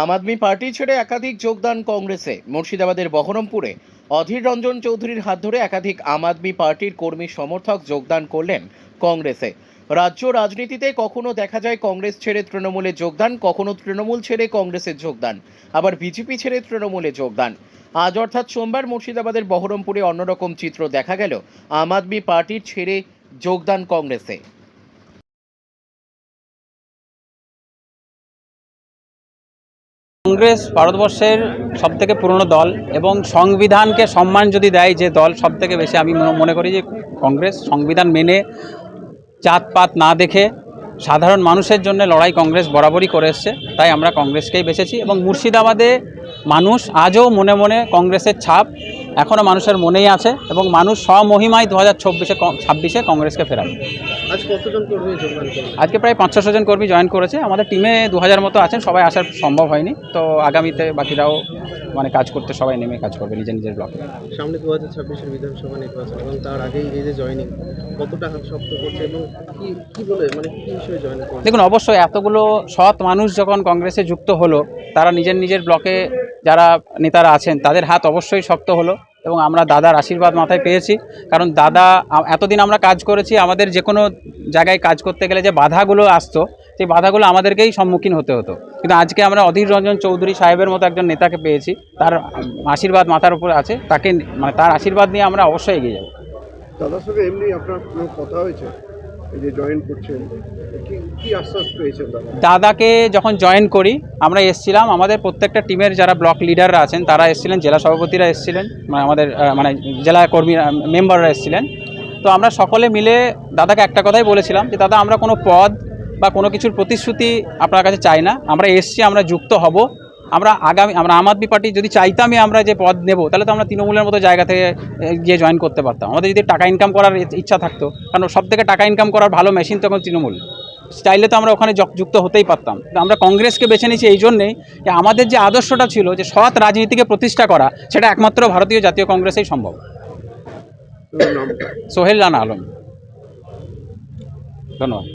আম আদমি party ছেড়ে একাধিক যোগদান কংগ্রেসে। মুর্শিদাবাদের বহরমপুরে অধীর রঞ্জন চৌধুরীর হাত ধরে একাধিক আম আদমি পার্টির কর্মী সমর্থক যোগদান করলেন কংগ্রেসে। রাজ্য রাজনীতিতে কখনো দেখা যায় কংগ্রেস ছেড়ে তৃণমূলে যোগদান, কখনো তৃণমূল ছেড়ে কংগ্রেসে যোগদান, আবার বিজেপি ছেড়ে তৃণমূলে যোগদান। আজ অর্থাৎ সোমবার মুর্শিদাবাদের বহরমপুরে অন্যরকম চিত্র দেখা গেল, আম আদমি পার্টির ছেড়ে যোগদান কংগ্রেসে। কংগ্রেস ভারতবর্ষের সব থেকে পুরনো দল এবং সংবিধানকে সম্মান যদি দেয় যে দল সবথেকে বেশি, আমি মনে- করি যে কংগ্রেস সংবিধান মেনে জাতপাত না দেখে সাধারণ মানুষের জন্য লড়াই কংগ্রেস বরাবরই করে এসছে, তাই আমরা কংগ্রেসকেই বেছেছি এবং মুর্শিদাবাদে মানুষ আজও মনে মনে কংগ্রেসের ছাপ এখনও মানুষের মনেই আছে এবং মানুষ স্বমহিমায় দু হাজার চব্বিশে ছাব্বিশে কংগ্রেসকে ফেরাবে। আজকে প্রায় পাঁচ ছশো জন কর্মী জয়েন করেছে। আমাদের টিমে দু হাজার মতো আছেন সবাই আসার সম্ভব হয়নি। তো আগামীতে বাকিরাও মানে কাজ করতে সবাই নেমে কাজ করবে নিজের নিজের ব্লকে সামনে দু হাজার ছাব্বিশের বিধানসভা নির্বাচন এবং তার আগেই এই যে জয়নিং কতটা হাত শক্ত করছে এবং কি কি বলে মানে কি বিষয়ে জয়েন করছে? দেখুন অবশ্যই এতগুলো সৎ মানুষ যখন কংগ্রেসে যুক্ত হলো তারা নিজের নিজের ব্লকে যারা নেতারা আছেন তাদের হাত অবশ্যই শক্ত হলো। এবং আমরা দাদার আশীর্বাদ মাথায় পেয়েছি। কারণ দাদা, এতদিন আমরা কাজ করেছি, আমাদের যে কোনো জায়গায় কাজ করতে গেলে যে বাধাগুলো আসতো, সেই বাধাগুলো আমাদেরকেই সম্মুখীন হতে হতো। কিন্তু আজকে আমরা অধীর রঞ্জন চৌধুরী সাহেবের মতো একজন নেতাকে পেয়েছি। তার আশীর্বাদ মাথার উপর আছে। তাকে মানে তার আশীর্বাদ নিয়ে আমরা অবশ্যই এগিয়ে যাব। দাদার সঙ্গে এমনি আপনার কথা হয়েছে? দাদাকে যখন জয়েন করি, আমরা এসছিলাম, আমাদের প্রত্যেকটা টিমের যারা ব্লক লিডাররা আছেন, তারা এসছিলেন, জেলা সভাপতিরা এসছিলেন মানে আমাদের মানে জেলা কর্মী মেম্বাররা এসছিলেন। তো আমরা সকলে মিলে দাদাকে একটা কথাই বলেছিলাম যে, দাদা, আমরা কোনো পদ বা কোনো কিছুর প্রতিশ্রুতি আপনার কাছে চাই না। আমরা এসছি, আমরা যুক্ত হব। আমরা আগামী আমরা আম আদমি পার্টি যদি চাইতামই আমরা যে পদ নেব তাহলে তো আমরা তৃণমূলের মতো জায়গা থেকে গিয়ে জয়েন করতে পারতাম। আমাদের যদি টাকা ইনকাম করার ইচ্ছা থাকতো কারণ সব থেকে টাকা ইনকাম করার ভালো মেশিন তখন তৃণমূল। চাইলে তো আমরা ওখানে যুক্ত হতেই পারতাম। আমরা কংগ্রেসকে বেছে নিয়েছি এই জন্যেই যে আমাদের যে আদর্শটা ছিল যে সৎ রাজনীতিকে প্রতিষ্ঠা করা সেটা একমাত্র ভারতীয় জাতীয় কংগ্রেসেই সম্ভব। সোহেল রানা আলম। ধন্যবাদ।